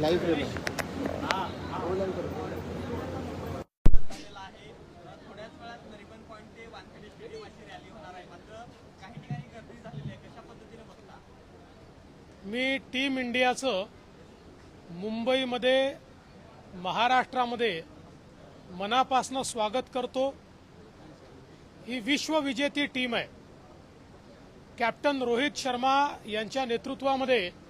Live मी team इंडियाचं मुंबईमध्ये महाराष्ट्रामध्ये मनापासनं स्वागत करतो. ही विश्वविजेती टीम आहे. कॅप्टन रोहित शर्मा यांच्या नेतृत्वामध्ये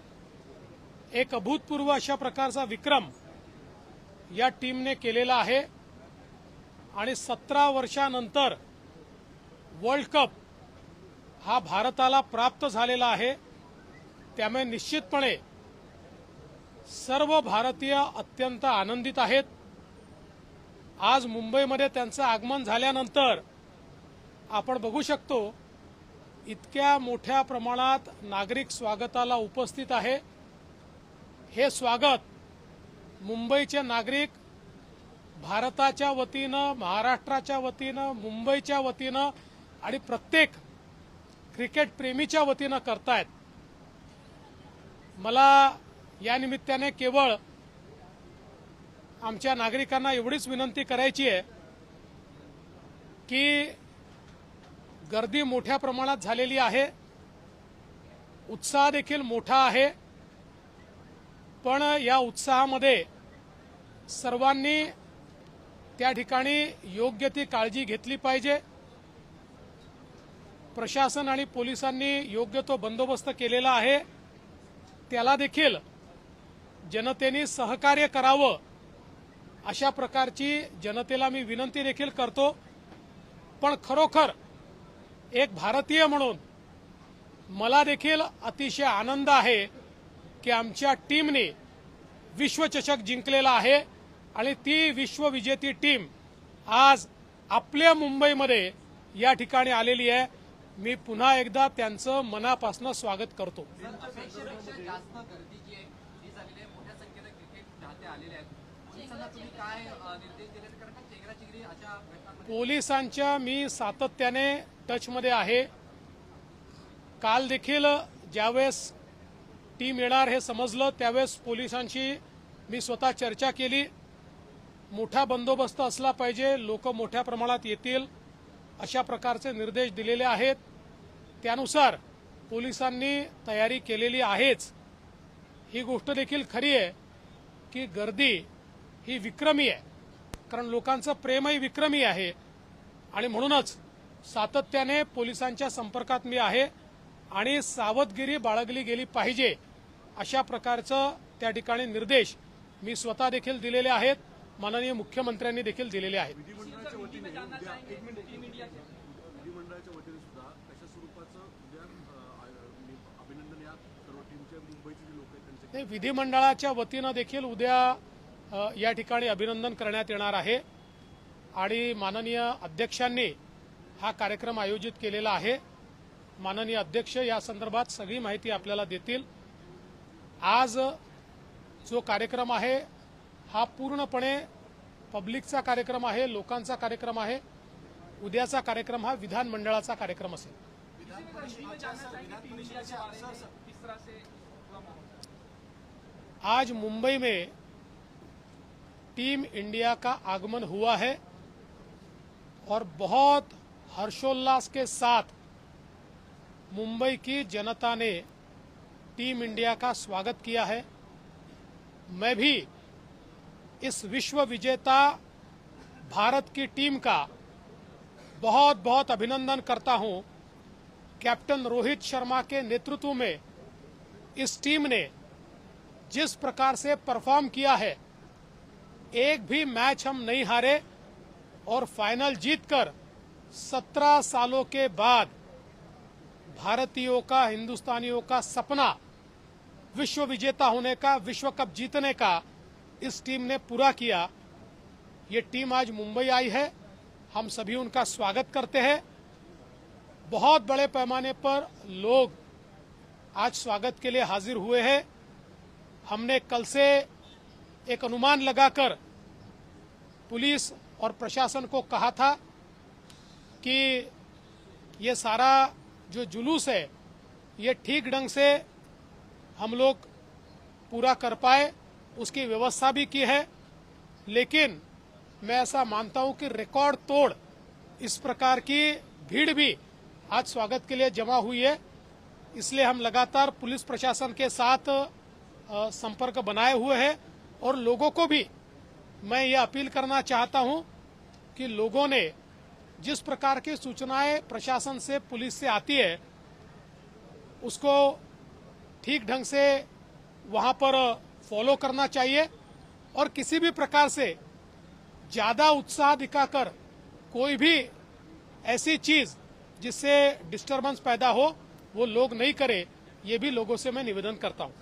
एक अभूतपूर्व अशा प्रकारचा विक्रम या टीमने केलेला आहे. आणि सतरा वर्षानंतर वर्ल्ड कप हा भारताला प्राप्त झालेला आहे. त्यामुळे निश्चितपणे सर्व भारतीय अत्यंत आनंदित आहेत. आज मुंबईमध्ये त्यांचं आगमन झाल्यानंतर आपण बघू शकतो इतक्या मोठ्या प्रमाणात नागरिक स्वागताला उपस्थित आहे. हे स्वागत मुंबईचे नागरिक भारताच्या वतीनं महाराष्ट्राच्या वतीनं मुंबईच्या वतीनं आणि प्रत्येक क्रिकेट प्रेमीच्या वतीनं करतायत. मला या निमित्ताने केवळ आमच्या नागरिकांना एवढीच विनंती करायची आहे की गर्दी मोठ्या प्रमाणात झालेली आहे. उत्साह देखील मोठा आहे. पण या उत्साहामध्ये सर्वांनी त्या ठिकाणी योग्य ती काळजी घेतली पाहिजे. प्रशासन आणि पोलिसांनी योग्य तो बंदोबस्त केलेला आहे. त्याला देखील जनतेने सहकार्य करावं अशा प्रकारची जनतेला मी विनंती देखील करतो. पण खरोखर एक भारतीय म्हणून मला देखील अतिशय आनंद आहे की आमच्या टीमने विश्वचषक जिंकलेला आहे आणि ती विश्वविजेती टीम आज आपल्या मुंबईमध्ये या ठिकाणी आलेली आहे. मी पुन्हा एकदा त्यांचं मनापासून स्वागत करतो. पोलिसांच्या मी सातत्याने टचमध्ये आहे. काल देखील ज्यावेळेस टीम येणार हे समजलं. त्यावेळेस पोलिसांशी मी स्वतः चर्चा केली. मोठा बंदोबस्त असला पाहिजे. लोक मोठ्या प्रमाणात येतील. अशा प्रकारचे निर्देश दिलेले आहेत. त्यानुसार पोलिसांनी तयारी केलेली आहेच. ही गोष्ट देखील खरी आहे की गर्दी ही विक्रमी आहे. कारण लोकांचं प्रेमही विक्रमी आहे. आणि म्हणूनच सातत्याने पोलिसांच्या संपर्कात मी आहे. आणि सावधगिरी बाळगली गेली पाहिजे अशा प्रकारचं त्या ठिकाणी निर्देश मी स्वतः देखील दिलेले आहेत. माननीय मुख्यमंत्र्यांनी देखील दिलेले आहेत. विधिमंडळाच्या वतीने देखील उद्या या ठिकाणी अभिनंदन करण्यात येणार आहे. आणि माननीय अध्यक्षांनी हा कार्यक्रम आयोजित केलेला आहे. माननीय अध्यक्ष या संदर्भात सगळी माहिती आपल्याला देतील. आज जो कार्यक्रम आहे हा पूर्णपणे पब्लिकचा कार्यक्रम आहे लोकांचा कार्यक्रम आहे. उद्याचा कार्यक्रम हा विधानमंडळाचा कार्यक्रम असेल. आज मुंबई में टीम इंडिया का आगमन हुआ है और बहुत हर्षोल्लास के साथ मुंबई की जनता ने टीम इंडिया का स्वागत किया है। मैं भी इस विश्व विजेता भारत की टीम का बहुत बहुत अभिनंदन करता हूँ। कैप्टन रोहित शर्मा के नेतृत्व में इस टीम ने जिस प्रकार से परफॉर्म किया है, एक भी मैच हम नहीं हारे और फाइनल जीतकर 17 सालों के बाद भारतीयों का, हिंदुस्तानियों का सपना विश्व विजेता होने का, विश्व कप जीतने का इस टीम ने पूरा किया। ये टीम आज मुंबई आई है। हम सभी उनका स्वागत करते हैं। बहुत बड़े पैमाने पर लोग आज स्वागत के लिए हाजिर हुए हैं। हमने कल से एक अनुमान लगाकर पुलिस और प्रशासन को कहा था कि ये सारा जो जुलूस है, ये ठीक ढंग से हम लोग पूरा कर पाए, उसकी व्यवस्था भी की है। लेकिन मैं ऐसा मानता हूँ कि रिकॉर्ड तोड़, इस प्रकार की भीड़ भी आज स्वागत के लिए जमा हुई है। इसलिए हम लगातार पुलिस प्रशासन के साथ संपर्क बनाए हुए हैं और लोगों को भी मैं ये अपील करना चाहता हूँ कि लोगों ने जिस प्रकार की सूचनाएँ प्रशासन से, पुलिस से आती है, उसको ठीक ढंग से वहाँ पर फॉलो करना चाहिए और किसी भी प्रकार से ज़्यादा उत्साह दिखाकर कोई भी ऐसी चीज़ जिससे डिस्टरबेंस पैदा हो, वो लोग नहीं करें, ये भी लोगों से मैं निवेदन करता हूँ।